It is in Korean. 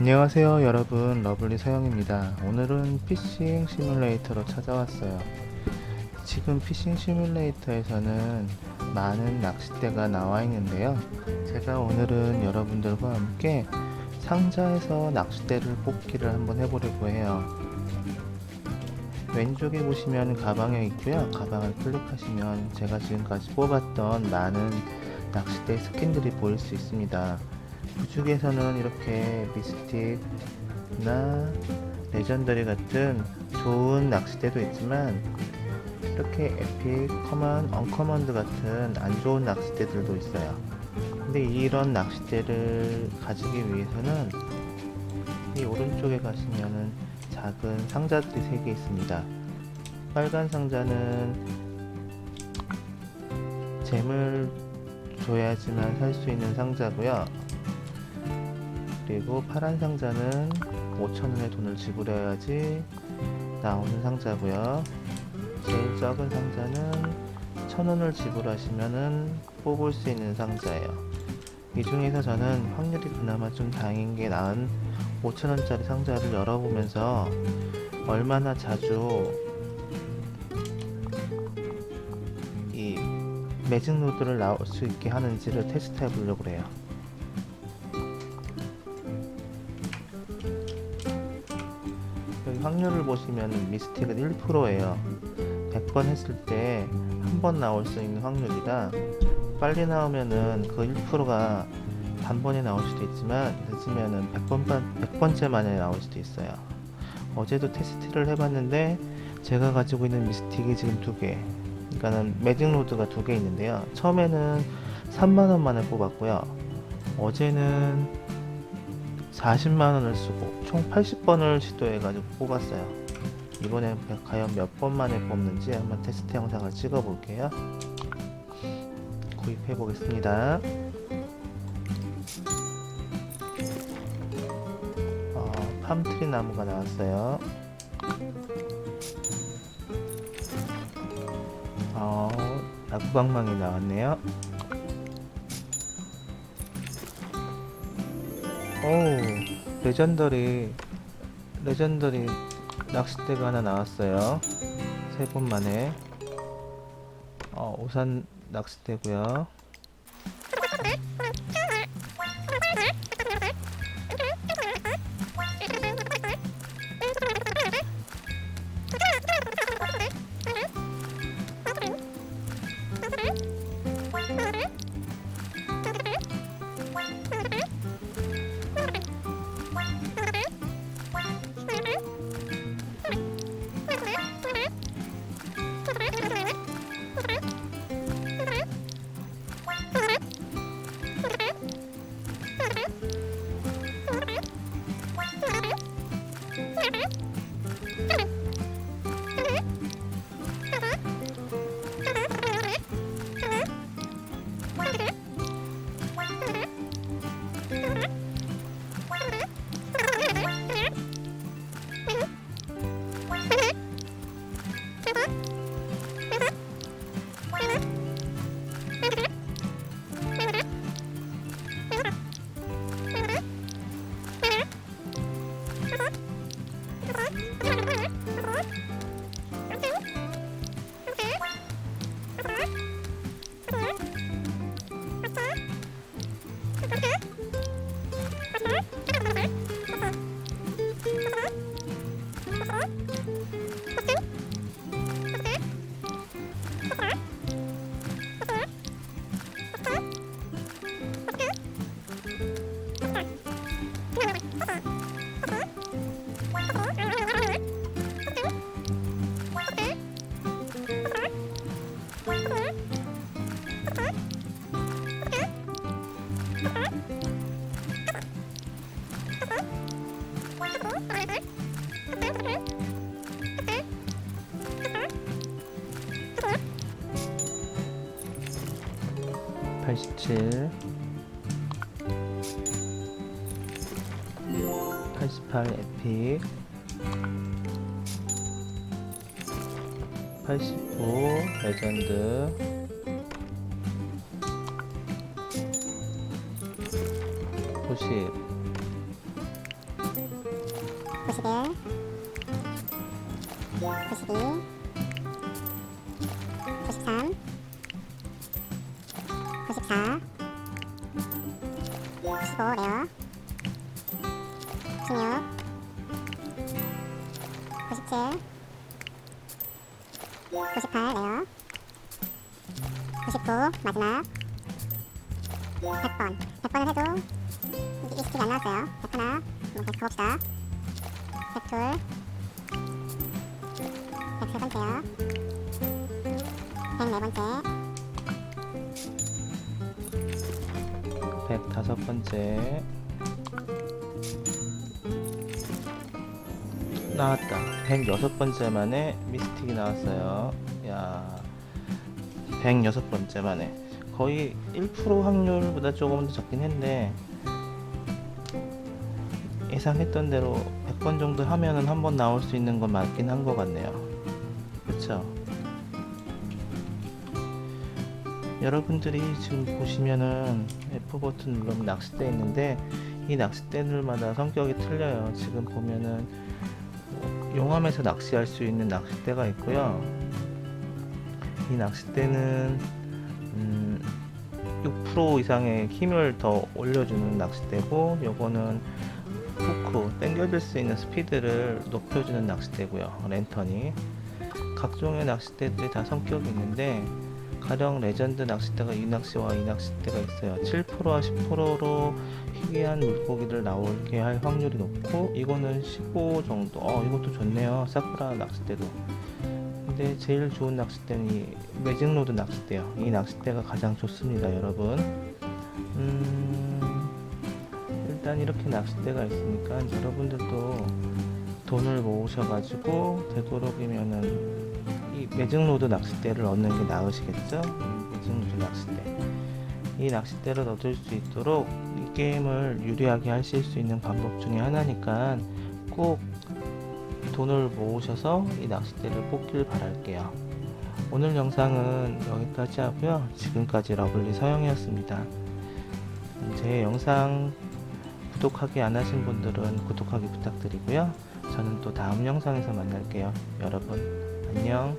안녕하세요 여러분. 러블리 서영입니다. 오늘은 피싱 시뮬레이터로 찾아왔어요. 지금 피싱 시뮬레이터에서는 많은 낚싯대가 나와 있는데요. 제가 오늘은 여러분들과 함께 상자에서 낚싯대를 뽑기를 한번 해보려고 해요. 왼쪽에 보시면 가방에 있고요. 가방을 클릭하시면 제가 지금까지 뽑았던 많은 낚싯대 스킨들이 보일 수 있습니다 그 중에서는 이렇게 미스틱나 레전더리 같은 좋은 낚싯대도 있지만 이렇게 에픽, 커먼, 언커먼드 같은 안 좋은 낚싯대들도 있어요. 근데 이런 낚싯대를 가지기 위해서는 이 오른쪽에 가시면은 작은 상자들이 3개 있습니다. 빨간 상자는 잼을 줘야지만 살 수 있는 상자고요. 그리고 파란 상자는 5천원의 돈을 지불해야지 나오는 상자고요. 제일 적은 상자는 1000원을 지불하시면은 뽑을 수 있는 상자예요. 이 중에서 저는 확률이 그나마 좀 다행인 게 나은 5천원짜리 상자를 열어보면서 얼마나 자주 이 매직 노드를 나올 수 있게 하는지를 테스트 해보려고 그래요. 확률을 보시면 미스틱은 1%예요. 100번 했을 때 한 번 나올 수 있는 확률이라 빨리 나오면은 그 1%가 단번에 나올 수도 있지만 늦으면은 100번, 100번째 만에 나올 수도 있어요. 어제도 테스트를 해봤는데 제가 가지고 있는 미스틱이 지금 두 개. 그러니까는 매직 로드가 두 개 있는데요. 처음에는 3만 원 만에 뽑았고요. 어제는 40만 원을 쓰고 총 80번을 시도해가지고 뽑았어요. 이번에 과연 몇 번 만에 뽑는지 한번 테스트 영상을 찍어 볼게요. 구입해 보겠습니다. 어, 팜트리 나무가 나왔어요. 어, 나구방망이 나왔네요. 오, 레전더리, 레전더리 낚싯대가 하나 나왔어요. 세 번 만에. 어, 우산 낚싯대고요. 87. 팔십칠, 팔십팔 에픽, 팔십오 레전드, 구십, 91 92 93 94 95 레어 16 97 98 레어 99 마지막. 100번. 100번을 해도 이 스틱이 안 나왔어요. 100 하나. 한번 계속 가봅시다. 100둘. 103번째요. 104번째. 105번째 나왔다. 106번째 만에 미스틱이 나왔어요. 야 106번째 만에. 거의 1% 확률보다 조금 더 적긴 했는데 예상했던 대로 100번 정도 하면은 한 번 나올 수 있는 건 맞긴 한 것 같네요. 그쵸? 여러분들이 지금 보시면은 F 버튼 누르면 낚싯대 있는데 이 낚싯대들마다 성격이 틀려요. 지금 보면은 뭐 용암에서 낚시할 수 있는 낚싯대가 있고요. 이 낚싯대는 음, 6% 이상의 힘을 더 올려주는 낚싯대고 요거는 후크 당겨질 수 있는 스피드를 높여주는 낚싯대고요. 랜턴이 각종의 낚싯대들이 다 성격이 있는데 가령 레전드 낚싯대가 이 낚시와 이 낚싯대가 있어요. 7%와 10%로 희귀한 물고기를 나오게 할 확률이 높고 이거는 15 정도. 어 이것도 좋네요. 사쿠라 낚싯대도. 근데 제일 좋은 낚싯대는 이 매직로드 낚싯대요. 이 낚싯대가 가장 좋습니다, 여러분. 음, 일단 이렇게 낚싯대가 있으니까 여러분들도 돈을 모으셔가지고 되도록이면은 이 매직로드 낚싯대를 얻는 게 나으시겠죠? 이 매직로드 낚싯대. 이 낚싯대를 얻을 수 있도록 이 게임을 유리하게 하실 수 있는 방법 중에 하나니까 꼭 돈을 모으셔서 이 낚싯대를 뽑길 바랄게요. 오늘 영상은 여기까지 하고요. 지금까지 러블리 서영이었습니다. 제 영상 구독하기 안 하신 분들은 구독하기 부탁드리고요. 저는 또 다음 영상에서 만날게요. 여러분, 안녕.